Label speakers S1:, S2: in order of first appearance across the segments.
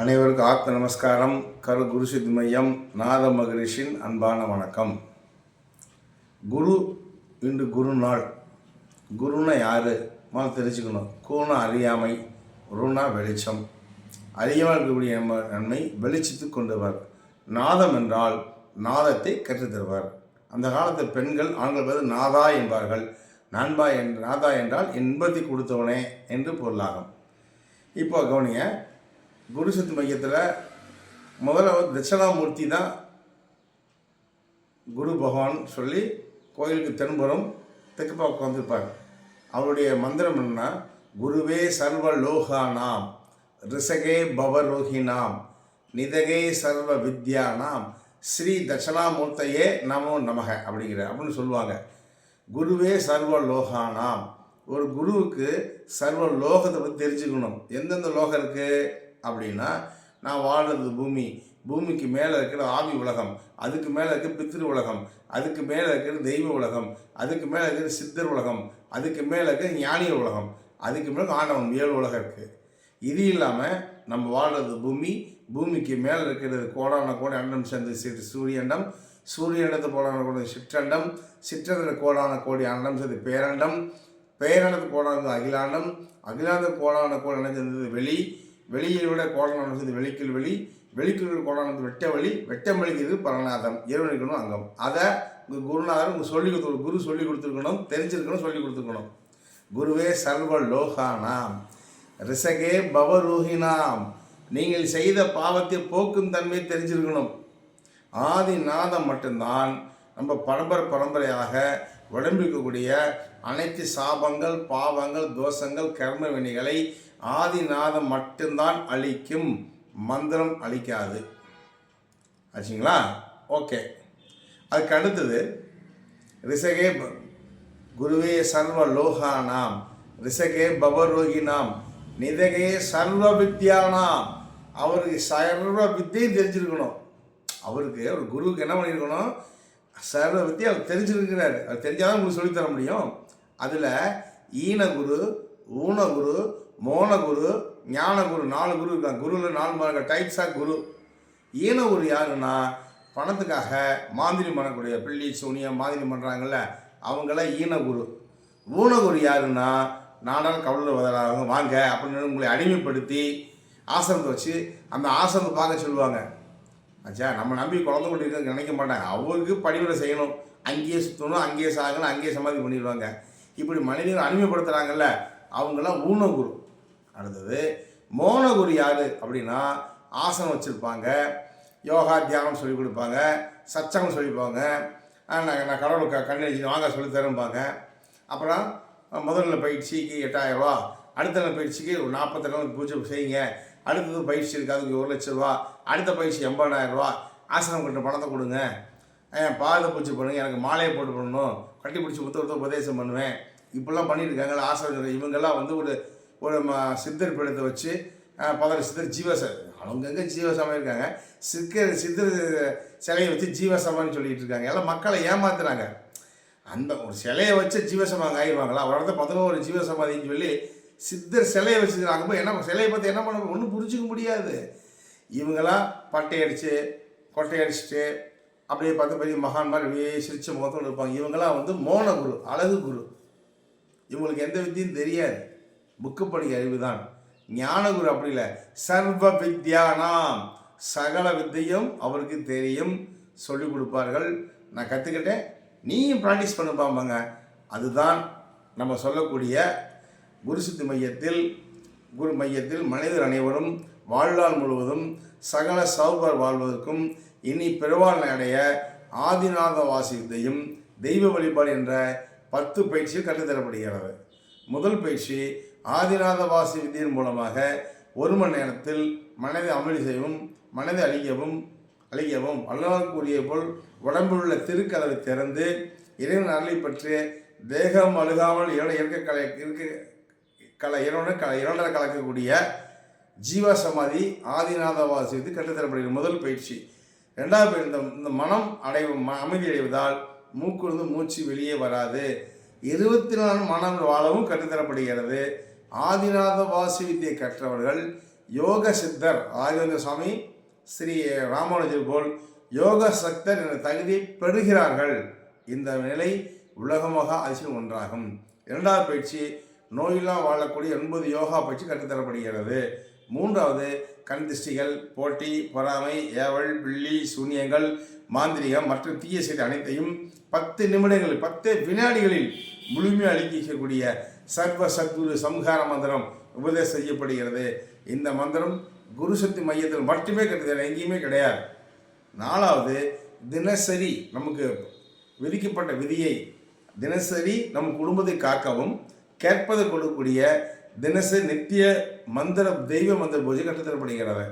S1: அனைவருக்கும் ஆத்ம நமஸ்காரம். கரு குரு சித்தி மையம் நாத மகரிஷின் அன்பான வணக்கம். குரு இன்று குரு நாள். குருன்னா யார்? முதல்ல தெரிஞ்சுக்கணும். கூனா அறியாமை குருனா வெளிச்சம். அறியாமல் இருக்கக்கூடிய நன்மை வெளிச்சத்து கொண்டவர் நாதம் என்றால் நாதத்தை கற்றுத்தருவார் அந்த காலத்தில் பெண்கள் ஆண்கள் பேர் நாதா என்பார்கள். நண்பா என் நாதா என்றால் இன்பத்தை கொடுத்தவனே என்று பொருளாகும். இப்போ கவனிங்க குரு சக்தி மையத்தில் முதல்ல வந்து தட்சிணாமூர்த்தி தான் குரு பகவான் சொல்லி கோயிலுக்கு தென்புறம் தெற்குப்பாக உட்காந்துருப்பார் அவருடைய மந்திரம் என்னன்னா குருவே சர்வ லோகானாம் ரிசகே பவரோகினாம் நிதகே சர்வ வித்யானாம் ஸ்ரீ தட்சிணாமூர்த்தையே நமோ நமக அப்படிங்கிற அப்படின்னு சொல்லுவாங்க. குருவே சர்வ லோகானாம் ஒரு குருவுக்கு சர்வ லோகத்தை பற்றி தெரிஞ்சுக்கணும். எந்தெந்த லோகம் இருக்குது அப்படின்னா நான் வாழ்கிறது பூமி. பூமிக்கு மேலே இருக்கிற ஆவி உலகம் அதுக்கு மேலே இருக்கிற பித்திரு உலகம் அதுக்கு மேலே இருக்கிற தெய்வ உலகம் அதுக்கு மேலே இருக்கிற சித்தர் உலகம் அதுக்கு மேலே இருக்கிற ஞானியர் உலகம் அதுக்கு மேலே ஆண்டவன் ஏழு உலகம் இருக்குது இது இல்லாமல் நம்ம வாழ்கிறது பூமி பூமிக்கு மேலே இருக்கிறது கோடான கோடி அண்டம் சேர்ந்து சிறு சூரியண்டம் சூரியண்டத்து கோடான கோடி சிற்றண்டம் சிற்றத்தில் கோடான கோடி அண்டம் சேர்ந்து பேரண்டம் பேரண்டத்து கோடானது அகிலாண்டம் அகிலாந்த கோடான கோடி சேர்ந்தது வெளி வெளியை விட கோலனானது வெளிக்கில் வெளிக்குள் வெளி வெளிக்குள் கோடானது வெட்ட வழி வெட்டம் வெளிக்கிறது பரநாதம் இறைவனுக்கணும் அங்கம். அதை உங்கள் குருநாதர் உங்கள் சொல்லி கொடுத்து குரு சொல்லி கொடுத்துருக்கணும் தெரிஞ்சிருக்கணும் சொல்லி கொடுத்துருக்கணும். குருவே சர்வ லோகானாம் ரிசகே பவரூகினாம் நீங்கள் செய்த பாவத்தை போக்கும் தன்மை தெரிஞ்சிருக்கணும். ஆதிநாதம் மட்டும்தான் நம்ம பரம்பரை பரம்பரையாக உடம்பிக்கக்கூடிய அனைத்து சாபங்கள் பாவங்கள் தோஷங்கள் கர்ம வினைகளை ஆதிநாதம் மட்டும்தான் அழிக்கும். மந்திரம் அழிக்காது. ஆச்சுங்களா? ஓகே. அதுக்கு அடுத்தது ரிசகே குருவே சர்வ லோகானாம் ரிசகே பவரோகினாம் நிதகே சர்வ வித்யானாம் அவருக்கு சர்வ வித்தியும் தெரிஞ்சிருக்கணும். அவருக்கு ஒரு குருவுக்கு என்ன பண்ணியிருக்கணும் சர்வ பற்றி அவர் தெரிஞ்சிருக்கிறாரு. அவர் தெரிஞ்சாதான் உங்களுக்கு சொல்லித் தர முடியும். அதில் ஈனகுரு ஊனகுரு மோனகுரு ஞானகுரு நாலு குரு இருக்காங்க. குருவில் நாலு டைப்ஸ் ஆஃப் குரு. ஈனகுரு யாருன்னா பணத்துக்காக மாந்திரி பண்ணக்கூடிய பிள்ளி சூனியம் மாதிரி பண்ணுறாங்கல்ல அவங்களாம் ஈனகுரு. ஊனகுரு யாருன்னா நாடால் கவலை வதலாக வாங்க அப்படின்னு உங்களை அடிமைப்படுத்தி ஆசிரமத்தை வச்சு அந்த ஆசிரமத்தை பார்க்க சொல்லுவாங்க. ஆச்சா நம்ம நம்பி குழந்தை கொண்டு நினைக்க மாட்டாங்க. அவருக்கு பணிவிட செய்யணும். அங்கேயே சுற்றணும் அங்கேயே சாகணும் அங்கேயே சமாதி பண்ணிடுவாங்க. இப்படி மனிதர்கள் அனிமைப்படுத்துகிறாங்கல்ல அவங்கெல்லாம் ஊனகுரு அடுத்தது மோனகுரு யார் அப்படின்னா ஆசனம் வச்சுருப்பாங்க யோகா தியானம் சொல்லிக் கொடுப்பாங்க சச்சங்கம் சொல்லிப்பாங்க நான் நான் கடவுள் க கண்ணடிச்சு வாங்க சொல்லித்தரும்பாங்க அப்புறம் முதல்ல பயிற்சிக்கு எட்டாயிரரூவா அடுத்த நாள் பயிற்சிக்கு ஒரு நாற்பத்தி நாள் பூஜை செய்யுங்க. அடுத்தது பயிற்சி இருக்குது அதுக்கு ஒரு லட்ச ரூபா. அடுத்த பயிற்சி எண்பதாயிரம் ரூபா ஆசிரமம் கட்டுற பணத்தை கொடுங்க. ஏன் பாத பூச்சி பண்ணுங்க எனக்கு மாலையை போட்டு பண்ணணும் கட்டி பிடிச்சி ஒருத்தர் ஒருத்தர் உபதேசம் பண்ணுவேன். இப்படிலாம் பண்ணியிருக்காங்க ஆசிரியர் இவங்கெல்லாம் வந்து ஒரு ஒரு சித்தர் பீடத்தை வச்சு அஹ், பதினெட்டு சித்தர் ஜீவச அவங்கங்க ஜீவசமாக இருக்காங்க. சிக்கர் சித்தர் சிலையை வச்சு ஜீவசமான்னு சொல்லிட்டு இருக்காங்க. எல்லாம் மக்களை ஏமாத்துறாங்க. அந்த ஒரு சிலையை வச்சு ஜீவசமாக ஆகிடுவாங்களா ஒரு இடத்த பதினோரு ஜீவசமாதின்னு சொல்லி சித்தர் சிலையை வச்சுக்கிறாங்க. போய் என்ன சிலையை பற்றி என்ன பண்ண ஒன்றும் புரிஞ்சிக்க முடியாது. இவங்களாம் பட்டை அடித்து கொட்டை அப்படியே பார்த்து பெரிய மகான் மாதிரி அப்படியே சிரிச்ச முகத்தோடு இருப்பாங்க. இவங்கெல்லாம் வந்து மோன குரு அழகு குரு. இவங்களுக்கு எந்த வித்தியும் தெரியாது. புக்கு படிக்க அறிவு தான் ஞானகுரு அப்படி இல்லை. சர்வ வித்யானாம். சகல வித்தையும் அவருக்கு தெரியும். சொல்லிக் கொடுப்பார்கள். நான் கற்றுக்கிட்டேன் நீயும் ப்ராக்டிஸ் பண்ண பாம்பாங்க. அதுதான் நம்ம சொல்லக்கூடிய குரு சித்து மையத்தில் குரு மையத்தில் மனிதர் அனைவரும் வாழ்நாள் முழுவதும் சகல சௌபர் வாழ்வதற்கும் இனி பெருவாழ்மை அடைய ஆதிநாத வாசியத்தையும் தெய்வ வழிபாடு என்ற பத்து பயிற்சியில் கற்றுத்தரப்படுகிறது. முதல் பயிற்சி ஆதிநாத வாசி வித்தியின் மூலமாக ஒரு மணி நேரத்தில் மனதை அமளி செய்யவும் மனதை அழிக்கவும் அழிக்கவும் வல்லவர் கூறிய போல் உடம்பில் உள்ள திருக்கதவை திறந்து இறைவன் அருளை பற்றி தேகம் அழுகாமல் இரண இயற்கை கலை இருக்க கல இரண்டு கல இரண்டரை கலக்கக்கூடிய ஜீவ சமாதி ஆதிநாத வாசித்து கற்றுத்தரப்படுகிற முதல் பயிற்சி. ரெண்டாவது இந்த இந்த மனம் அடைவு ம அமைதி அடைவதால் மூக்கிலிருந்து மூச்சு வெளியே வராது. இருபத்தி நாலு மனம் வாழவும் கற்றுத்தரப்படுகிறது ஆதிநாத வாசி வித்தியை கற்றவர்கள் யோக சித்தர் ராஜேந்திர சுவாமி ஸ்ரீ ராமானுஜர் போல் யோக சக்தர் என்ற தகுதியை பெறுகிறார்கள். இந்த நிலை உலகமாக அதிசயம் ஒன்றாகும். இரண்டாவது பயிற்சி நோயெல்லாம் வாழக்கூடிய எண்பது யோகா பயிற்சி கற்றுத்தரப்படுகிறது மூன்றாவது கண் திஷ்டிகள் போட்டி பொறாமை ஏவல் பில்லி சூன்யங்கள் மாந்திரிகம் மற்றும் தீய செய்தி அனைத்தையும் பத்து நிமிடங்களில் பத்து வினாடிகளில் முழுமையாக அளிக்கக்கூடிய சர்வ சத்குரு சம்ஹார மந்திரம் உபதேசம் செய்யப்படுகிறது. இந்த மந்திரம் குரு சக்தி மையத்தில் மட்டுமே கட்டுதல் எங்கேயுமே கிடையாது. நாலாவது தினசரி நமக்கு விதிக்கப்பட்ட விதியை தினசரி நம் குடும்பத்தை காக்கவும் கேட்பதை கொடுக்கக்கூடிய தினசரி நித்திய மந்திர தெய்வ மந்திர பூஜை கற்றுத்தரப்படுகிறது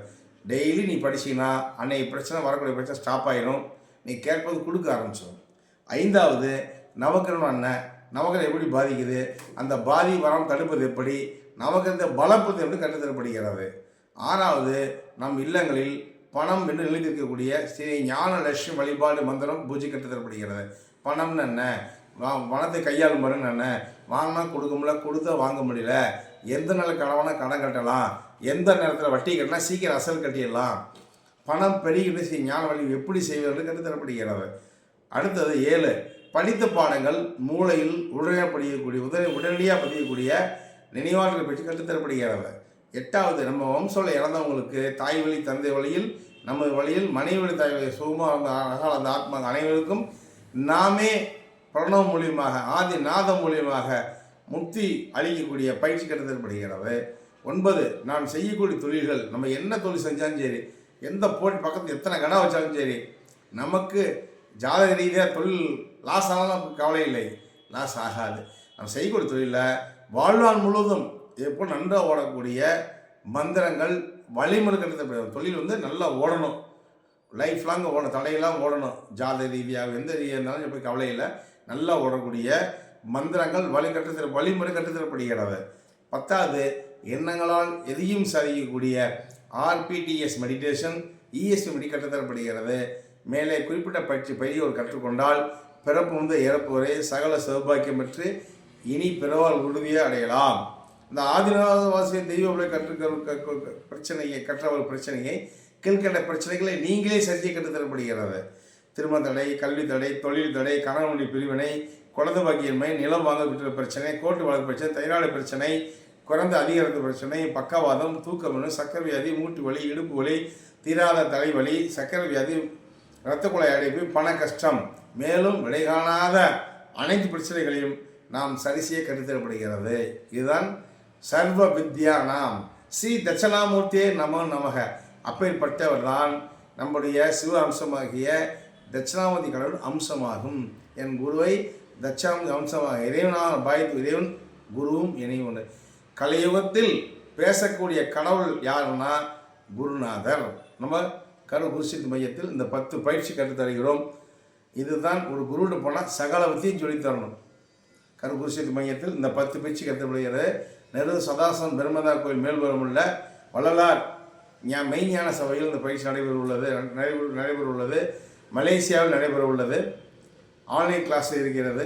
S1: டெய்லி நீ படிச்சீங்கன்னா அன்னைக்கு பிரச்சனை வரக்கூடிய பிரச்சனை ஸ்டாப் ஆயிடும் நீ கேட்பது கொடுக்க ஆரம்பிச்சிடும் ஐந்தாவது நவக்கிரகம் என்ன நவக்கிரகம் எப்படி பாதிக்குது? அந்த பாதி வராமல் தடுப்பது எப்படி? நவக்கிரகத்தை பலப்பது எப்படி கற்றுத்தரப்படுகிறது ஆறாவது நம் இல்லங்களில் பணம் என்று நிலைத்திருக்கக்கூடிய ஸ்ரீ ஞான லட்சுமி வழிபாடு மந்திரம் பூஜை கற்றுத்தரப்படுகிறது பணம்னு என்ன? வா பணத்தை கையாளும் முறைன்னு என்ன? வாங்கினா கொடுக்க முடியல கொடுத்தா வாங்க முடியல. எந்த நாள் கடவுனா கடன் கட்டலாம்? எந்த நேரத்தில் வட்டி கட்டினா சீக்கிரம் அசல் கட்டிடலாம். பணம் பெருகிட்டு செய்ய ஞான வழி எப்படி செய்வது கற்றுத்தரப்படுகிறது அடுத்தது ஏழு. படித்த பாடங்கள் மூளையில் உடனடியாக படிக்கக்கூடிய உடனே உடனடியாக பதியக்கூடிய நினைவாற்றல் பற்றி கற்றுத்தரப்படுகிறது எட்டாவது நம்ம வம்சோல இறந்தவங்களுக்கு தாய் வழி தந்தை வழியில் நமது வழியில் மனைவி வழி தாய் வழி சுகமாக அந்த அழகால் அந்த ஆத்மா அனைவருக்கும் நாமே பிரணவம் மூலியமாக ஆதி நாதம் மூலியமாக முக்தி அளிக்கக்கூடிய பயிற்சி கற்றுத்தரப்படுகிறது ஒன்பது நாம் செய்யக்கூடிய தொழில்கள் நம்ம என்ன தொழில் செஞ்சாலும் சரி எந்த போட்டி பக்கத்தில் எத்தனை கடை வச்சாலும் சரி நமக்கு ஜாதக ரீதியாக தொழில் லாஸ் ஆனாலும் நமக்கு கவலை இல்லை. லாஸ் ஆகாது. நம்ம செய்யக்கூடிய தொழிலில் வாழ்நாள் முழுவதும் எப்போ நன்றாக ஓடக்கூடிய மந்திரங்கள் வழிமுறைகள் தொழில் வந்து நல்லா ஓடணும். லைஃப் லாங் ஓடணும் தடையெல்லாம் ஓடணும். ஜாத ரீதியாக எந்த ரீதியாக இருந்தாலும் எப்படி கவலை இல்லை. நல்லா ஓடக்கூடிய மந்திரங்கள் வழி கற்றுத்தர வழிமுறை கற்றுத்தரப்படுகிறது பத்தாவது எண்ணங்களால் எதையும் சாதிக்கக்கூடிய ஆர்பிடிஎஸ் மெடிடேஷன் இஎஸ்பி மெடி கற்றுத்தரப்படுகிறது மேலே குறிப்பிட்ட பயிற்சி பெரியவர் கற்றுக்கொண்டால் பிறப்பு வந்து இறப்பு வரை சகல சௌபாக்கியம் பெற்று இனி பிறவால் உறுதியாக அடையலாம். இந்த ஆதிநாதவாசிய தெய்வ கற்று பிரச்சனையை ஒரு பிரச்சனையை கீழ்கண்ட பிரச்சனைகளை நீங்களே சரி கற்றுத்தரப்படுகிறது திருமண தடை கல்வி தடை தொழில் தடை கணவனுடைய பிரிவினை குழந்தை பாக்கியின்மை நிலம் வாங்க விட்டுற பிரச்சனை கோர்ட்டு வழக்கு பிரச்சனை தைராய்டு பிரச்சனை குறைந்த அதிகாரத்து பிரச்சனை பக்கவாதம் தூக்கமின்மை சக்கரை வியாதி மூட்டு வலி இடுப்பு வலி தீராத தலைவலி சக்கரை வியாதி இரத்த குழாய் அடைப்பு பண கஷ்டம். மேலும் விடைகாணாத அனைத்து பிரச்சனைகளையும் நாம் சரி செய்ய கருத்தரப்படுகிறது இதுதான் சர்வ வித்யா நாம். ஸ்ரீ தட்சணாமூர்த்தியே நம நமக. அப்பேற்பட்டவர் தான் நம்முடைய சிவ அம்சமாகிய தட்சிணாமூர்த்தி கடவுள் அம்சமாகும். என் குருவை தட்சாம் அம்சமாக இறைவனாக பாய்த்து இறைவன் குருவும் இணைவன் கலியுகத்தில் பேசக்கூடிய கடவுள் யாருன்னா குருநாதர். நம்ம கரு குருசித் மையத்தில் இந்த பத்து பயிற்சி கற்றுத்தருகிறோம். இதுதான் ஒரு குருவிட்டு போனால் சகலவத்தையும் சொல்லித் தரணும் கரு குருசித் மையத்தில் இந்த பத்து பயிற்சி கற்றுப்படுகிறது நெரு சதாசன் பிரம்மதா கோயில் மேல்புறம் உள்ள வள்ளலார். ஞா மெய்ஞான சபையில் இந்த பயிற்சி நடைபெற உள்ளது நடைபெற நடைபெற உள்ளது மலேசியாவில் நடைபெற உள்ளது ஆன்லைன் கிளாஸ் இருக்கிறது.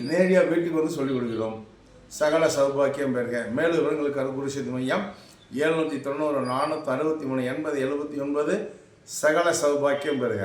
S1: நேரடியாக வீட்டுக்கு வந்து சொல்லிக் கொடுக்கிறோம். சகல சௌபாக்கியம் பெறுக. மேலும் விவரங்களுக்கு அருகுருசித் மையம் எழுநூற்றி தொண்ணூறு நானூற்றி அறுபத்தி மூணு எண்பது எழுபத்தி ஒன்பது. சகல சௌபாக்கியம் பெறுக.